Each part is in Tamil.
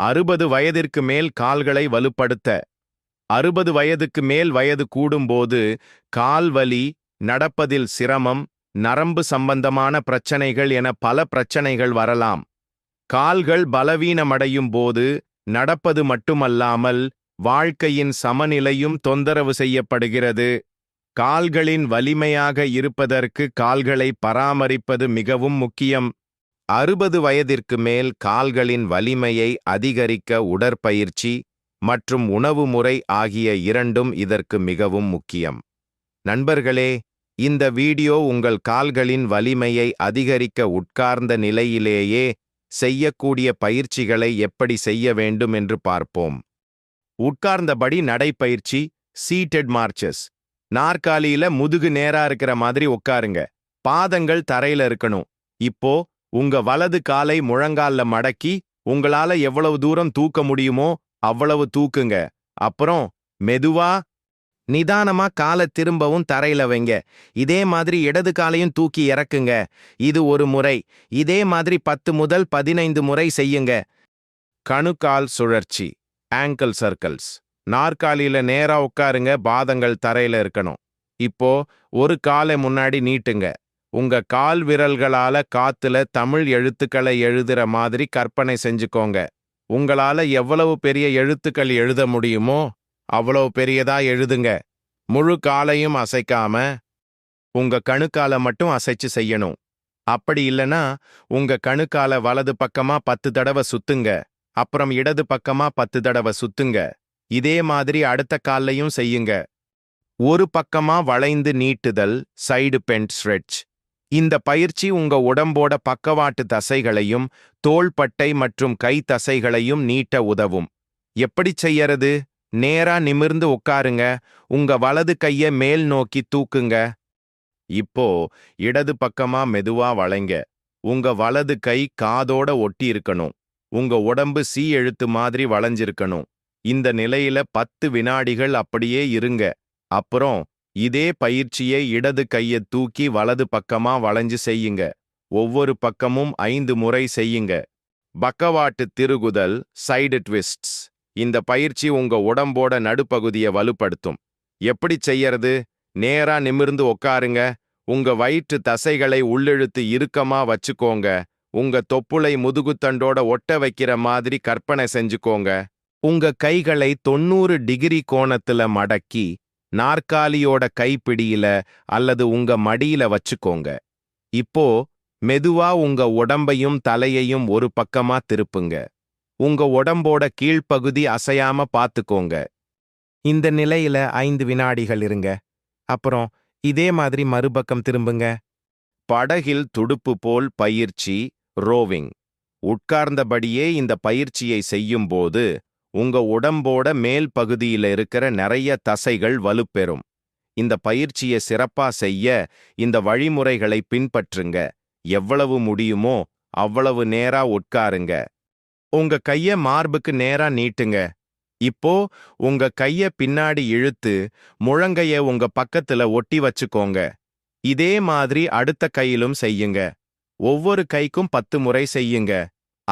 அறுபது வயதிற்கு மேல் கால்களை வலுப்படுத்த. அறுபது வயதுக்கு மேல் வயது கூடும்போது கால் வலி நடப்பதில் சிரமம் நரம்பு சம்பந்தமான பிரச்சனைகள் என பல பிரச்சனைகள் வரலாம். கால்கள் பலவீனமடையும் போது நடப்பது மட்டுமல்லாமல் வாழ்க்கையின் சமநிலையும் தொந்தரவு செய்யப்படுகிறது. கால்களின் வலிமையாக இருப்பதற்கு கால்களை பராமரிப்பது மிகவும் முக்கியம். அறுபது வயதிற்கு மேல் கால்களின் வலிமையை அதிகரிக்க உடற்பயிற்சி மற்றும் உணவு முறை ஆகிய இரண்டும் இதற்கு மிகவும் முக்கியம். நண்பர்களே இந்த வீடியோ உங்கள் கால்களின் வலிமையை அதிகரிக்க உட்கார்ந்த நிலையிலேயே செய்யக்கூடிய பயிற்சிகளை எப்படி செய்ய வேண்டும் என்று பார்ப்போம். உட்கார்ந்தபடி நடைப்பயிற்சி சீட்டட் மார்ச்சஸ் நாற்காலியில முதுகு நேரா இருக்கிற மாதிரி உட்காருங்க. பாதங்கள் தரையில இருக்கணும். இப்போ உங்க வலது காலை முழங்கால்ல மடக்கி உங்களால எவ்வளவு தூரம் தூக்க முடியுமோ அவ்வளவு தூக்குங்க. அப்புறம் மெதுவா நிதானமா காலை திரும்பவும் தரையில வைங்க. இதே மாதிரி இடது காலையும் தூக்கி இறக்குங்க. இது ஒரு முறை. இதே மாதிரி பத்து முதல் பதினைந்து முறை செய்யுங்க. கணுக்கால் சுழற்சி. ஆங்கிள் சர்க்கிள்ஸ் நாற்காலியில நேரா உட்காருங்க. பாதங்கள் தரையில இருக்கணும். இப்போ ஒரு காலை முன்னாடி நீட்டுங்க. உங்க கால் விரல்களால காத்துல தமிழ் எழுத்துக்களை எழுதுற மாதிரி கற்பனை செஞ்சுக்கோங்க. உங்களால எவ்வளவு பெரிய எழுத்துக்கள் எழுத முடியுமோ அவ்வளவு பெரியதா எழுதுங்க. முழு காலையும் அசைக்காம உங்க கணுக்கால மட்டும் அசைச்சு செய்யணும். அப்படி இல்லனா உங்க கணுக்கால வலது பக்கமா பத்து தடவை சுத்துங்க. அப்புறம் இடது பக்கமா பத்து தடவை சுத்துங்க. இதே மாதிரி அடுத்த காலையும் செய்யுங்க. ஒரு பக்கமா வளைந்து நீட்டுதல் சைடு பெண்ட் ஸ்ட்ரெச் இந்த பயிற்சி உங்க உடம்போட பக்கவாட்டு தசைகளையும் தோள்பட்டை மற்றும் கை தசைகளையும் நீட்ட உதவும். எப்படி செய்யறது? நேரா நிமிர்ந்து உட்காருங்க. உங்க வலது கைய மேல் நோக்கி தூக்குங்க. இப்போ இடது பக்கமா மெதுவா வளைங்க. உங்க வலது கை காதோட ஒட்டி இருக்கணும். உங்க உடம்பு சீ எழுத்து மாதிரி வளைஞ்சிருக்கணும். இந்த நிலையில பத்து வினாடிகள் அப்படியே இருங்க. அப்புறம் இதே பயிற்சியை இடது கைய தூக்கி வலது பக்கமா வளைஞ்சு செய்யுங்க. ஒவ்வொரு பக்கமும் ஐந்து முறை செய்யுங்க. பக்கவாட்டு திருகுதல் சைடு ட்விஸ்ட்ஸ் இந்த பயிற்சி உங்க உடம்போட நடுப்பகுதிய வலுப்படுத்தும். எப்படி செய்யறது? நேரா நிமிர்ந்து உக்காருங்க. உங்க வயிற்று தசைகளை உள்ளிழுத்து இறுக்கமா வச்சுக்கோங்க. உங்க தொப்புளை முதுகுத்தண்டோட ஒட்ட வைக்கிற மாதிரி கற்பனை செஞ்சுக்கோங்க. உங்க கைகளை தொண்ணூறு டிகிரி கோணத்துல மடக்கி நாற்காலியோட கைப்பிடியில அல்லது உங்க மடியில வச்சுக்கோங்க. இப்போ மெதுவா உங்க உடம்பையும் தலையையும் ஒரு பக்கமா திருப்புங்க. உங்க உடம்போட கீழ்ப்பகுதி அசையாம பாத்துக்கோங்க. இந்த நிலையில ஐந்து வினாடிகள் இருங்க. அப்புறம் இதே மாதிரி மறுபக்கம் திரும்புங்க. படகில் துடுப்பு போல் பயிற்சி ரோவிங். உட்கார்ந்தபடியே இந்த பயிற்சியை செய்யும்போது உங்க உடம்போட மேல் பகுதியில இருக்கிற நிறைய தசைகள் வலுப்பெறும். இந்த பயிற்சியை சிறப்பா செய்ய இந்த வழிமுறைகளை பின்பற்றுங்க. எவ்வளவு முடியுமோ அவ்வளவு நேரா உட்காருங்க. உங்க கைய மார்புக்கு நேரா நீட்டுங்க. இப்போ உங்க கைய பின்னாடி இழுத்து முழங்கைய உங்க பக்கத்துல ஒட்டி வச்சுக்கோங்க. இதே மாதிரி அடுத்த கையிலும் செய்யுங்க. ஒவ்வொரு கைக்கும் பத்து முறை செய்யுங்க.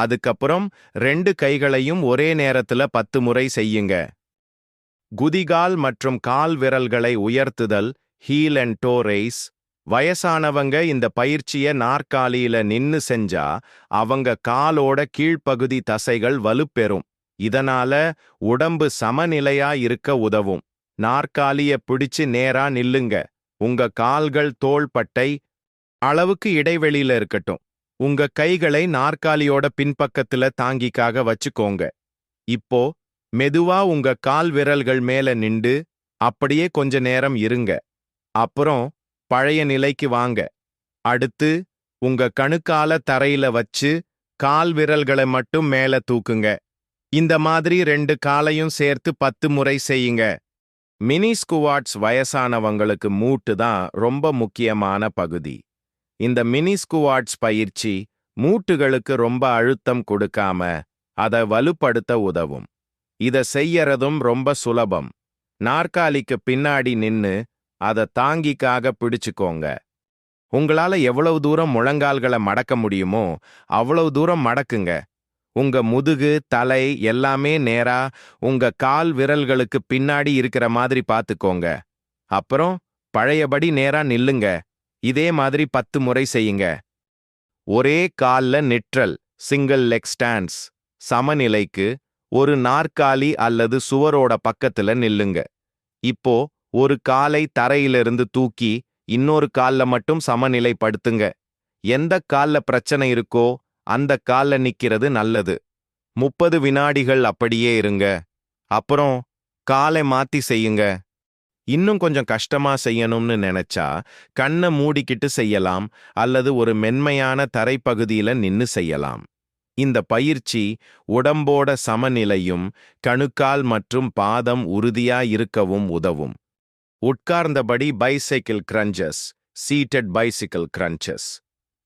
அதுக்கப்புறம் ரெண்டு கைகளையும் ஒரே நேரத்துல பத்து முறை செய்யுங்க. குதிகால் மற்றும் கால் விரல்களை உயர்த்துதல் ஹீல் அண்ட் டோ ரேஸ் வயசானவங்க இந்த பயிற்சிய நாற்காலியில நின்னு செஞ்சா அவங்க காலோட கீழ்ப்பகுதி தசைகள் வலுப்பெறும். இதனால உடம்பு சமநிலையா இருக்க உதவும். நாற்காலிய பிடிச்சு நேரா நில்லுங்க. உங்க கால்கள் தோள்பட்டை அளவுக்கு இடைவெளியில இருக்கட்டும். உங்க கைகளை நாற்காலியோட பின்பக்கத்துல தாங்கிக்காக வச்சுக்கோங்க. இப்போ மெதுவா உங்க கால் விரல்கள் மேல நிண்டு அப்படியே கொஞ்ச நேரம் இருங்க. அப்புறம் பழைய நிலைக்கு வாங்க. அடுத்து உங்க கணுக்கால தரையில வச்சு கால் விரல்களை மட்டும் மேல தூக்குங்க. இந்த மாதிரி ரெண்டு காலையும் சேர்த்து பத்து முறை செய்யுங்க. மினி ஸ்குவாட்ஸ் வயசானவங்களுக்கு மூட்டு தான் ரொம்ப முக்கியமான பகுதி. இந்த மினி ஸ்குவாட்ஸ் பயிற்சி மூட்டுகளுக்கு ரொம்ப அழுத்தம் கொடுக்காம அதை வலுப்படுத்த உதவும். இத செய்யறதும் ரொம்ப சுலபம். நாற்காலிக்கு பின்னாடி நின்னு அதை தாங்கிக்காக பிடிச்சுக்கோங்க. உங்களால எவ்வளவு தூரம் முழங்கால்களை மடக்க முடியுமோ அவ்வளவு தூரம் மடக்குங்க. உங்க முதுகு தலை எல்லாமே நேரா உங்க கால் விரல்களுக்கு பின்னாடி இருக்கிற மாதிரி பார்த்துக்கோங்க. அப்புறம் பழையபடி நேரா நில்லுங்க. இதே மாதிரி பத்து முறை செய்யுங்க. ஒரே கால்ல நிற்றல் சிங்கிள் லெக் ஸ்டாண்ட்ஸ் சமநிலைக்கு ஒரு நாற்காலி அல்லது சுவரோட பக்கத்துல நில்லுங்க. இப்போ ஒரு காலை தரையிலிருந்து தூக்கி இன்னொரு கால்ல மட்டும் சமநிலைப்படுத்துங்க. எந்த கால்ல பிரச்சனை இருக்கோ அந்த கால்ல நிக்கிறது நல்லது. முப்பது வினாடிகள் அப்படியே இருங்க. அப்புறம் காலை மாத்தி செய்யுங்க. இன்னும் கொஞ்சம் கஷ்டமா செய்யணும்னு நினைச்சா கண்ணை மூடிக்கிட்டு செய்யலாம் அல்லது ஒரு மென்மையான தரைப்பகுதியில நின்னு செய்யலாம். இந்த பயிற்சி உடம்போட சமநிலையும் கணுக்கால் மற்றும் பாதம் உறுதியா இருக்கவும் உதவும். உட்கார்ந்தபடி bicycle crunches seated bicycle crunches.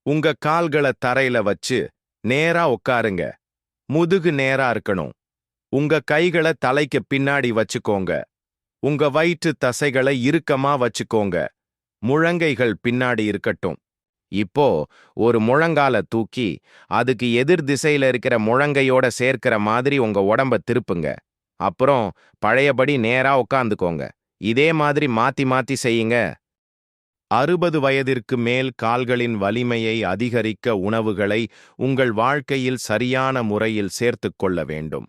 உங்க கால்களை தரையில வச்சு நேரா உட்காருங்க. முதுகு நேரா இருக்கணும். உங்க கைகளை தலைக்கு பின்னாடி வச்சுக்கோங்க. உங்க வயிற்று தசைகளை இறுக்கமா வச்சுக்கோங்க. முழங்கைகள் பின்னாடி இருக்கட்டும். இப்போ ஒரு முழங்கால தூக்கி அதுக்கு எதிர் திசையில இருக்கிற முழங்கையோட சேர்க்கிற மாதிரி உங்க உடம்ப திருப்புங்க. அப்புறம் பழையபடி நேரா உட்காந்துக்கோங்க இதே மாதிரி மாத்தி மாத்தி செய்யுங்க. அறுபது வயதிற்கு மேல் கால்களின் வலிமையை அதிகரிக்க உணவுகளை உங்கள் வாழ்க்கையில் சரியான முறையில் சேர்த்துக் கொள்ள வேண்டும்.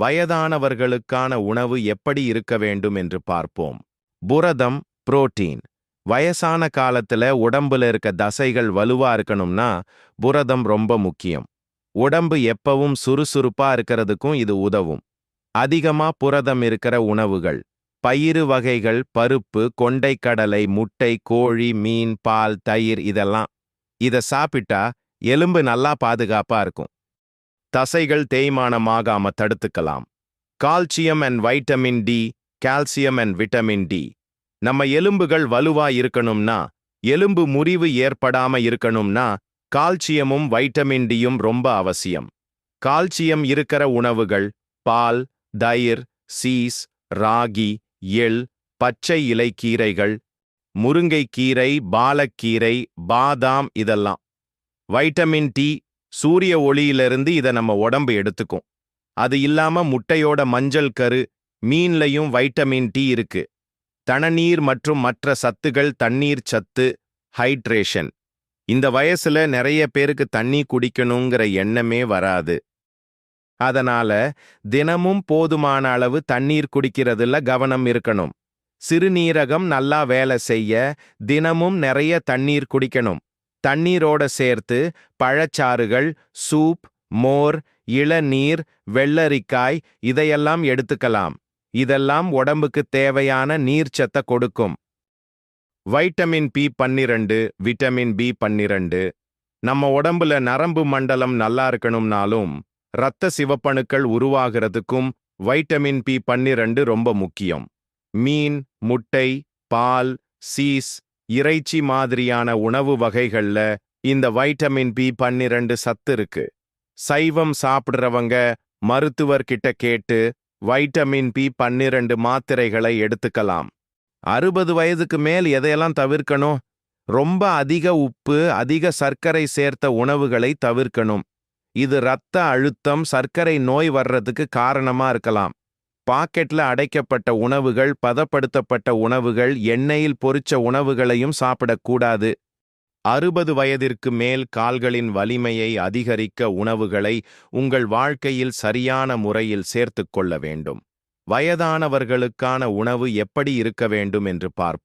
வயதானவர்களுக்கான உணவு எப்படி இருக்க வேண்டும் என்று பார்ப்போம். புரதம் புரோட்டீன். வயசான காலத்துல உடம்புல இருக்க தசைகள் வலுவா இருக்கணும்னா புரதம் ரொம்ப முக்கியம். உடம்பு எப்பவும் சுறுசுறுப்பா இருக்கிறதுக்கும் இது உதவும். அதிகமா புரதம் இருக்கிற உணவுகள். பயிறு வகைகள் பருப்பு கொண்டைக்கடலை முட்டை கோழி மீன் பால் தயிர் இதெல்லாம். இத சாப்பிட்டா எலும்பு நல்லா பாதுகாப்பா இருக்கும். தசைகள் தேய்மானமாகாம தடுத்துக்கலாம் calcium and vitamin D calcium and vitamin D நம்ம எலும்புகள் வலுவா இருக்கணும்னா எலும்பு முறிவு ஏற்படாம இருக்கணும்னா கால்சியமும் வைட்டமின் டியும் ரொம்ப அவசியம். கால்சியம் இருக்கிற உணவுகள் பால் தயிர் சீஸ் ராகி எள் பச்சை இலை கீரைகள் முருங்கைக்கீரை பாலக்கீரை பாதாம் இதெல்லாம். வைட்டமின் டி சூரிய ஒளியிலிருந்து இத நம்ம உடம்பு எடுத்துக்கும். அது இல்லாம முட்டையோட மஞ்சள் கரு மீன்லையும் வைட்டமின் டி இருக்கு. தணநீர் மற்றும் மற்ற சத்துகள் தண்ணீர் சத்து ஹைட்ரேஷன். இந்த வயசுல நிறைய பேருக்கு தண்ணி குடிக்கணுங்கிற எண்ணமே வராது. அதனால தினமும் போதுமான அளவு தண்ணீர் குடிக்கிறதுல கவனம் இருக்கணும். சிறுநீரகம் நல்லா வேலை செய்ய தினமும் நிறைய தண்ணீர் குடிக்கணும். தண்ணீரோட சேர்த்து பழச்சாறுகள் சூப் மோர் இளநீர் வெள்ளரிக்காய் இதையெல்லாம் எடுத்துக்கலாம். இதெல்லாம் உடம்புக்கு தேவையான நீர்ச்சத்தை கொடுக்கும். வைட்டமின் பி பன்னிரண்டு விட்டமின் பி பன்னிரண்டு. நம்ம உடம்புல நரம்பு மண்டலம் நல்லா இருக்கணும்னாலும் இரத்த சிவப்பணுக்கள் உருவாகிறதுக்கும் வைட்டமின் பி பன்னிரண்டு ரொம்ப முக்கியம். மீன் முட்டை பால் சீஸ் இறைச்சி மாதிரியான உணவு வகைகள்ல இந்த வைட்டமின் பி பன்னிரண்டு சத்து இருக்கு. சைவம் சாப்பிடுறவங்க மருத்துவர்கிட்ட கேட்டு வைட்டமின் பி பன்னிரண்டு மாத்திரைகளை எடுத்துக்கலாம். அறுபது வயதுக்கு மேல் எதையெல்லாம் தவிர்க்கணும்? ரொம்ப அதிக உப்பு அதிக சர்க்கரை சேர்த்த உணவுகளை தவிர்க்கணும். இது இரத்த அழுத்தம் சர்க்கரை நோய் வர்றதுக்கு காரணமா இருக்கலாம். பாக்கெட்ல அடைக்கப்பட்ட உணவுகள் பதப்படுத்தப்பட்ட உணவுகள் எண்ணெயில் பொரிச்ச உணவுகளையும் சாப்பிடக்கூடாது அறுபது வயதிற்கு மேல் கால்களின் வலிமையை அதிகரிக்க உணவுகளை உங்கள் வாழ்க்கையில் சரியான முறையில் சேர்த்துக் கொள்ள வேண்டும். வயதானவர்களுக்கான உணவு எப்படி இருக்க வேண்டும் என்று பார்ப்போம்.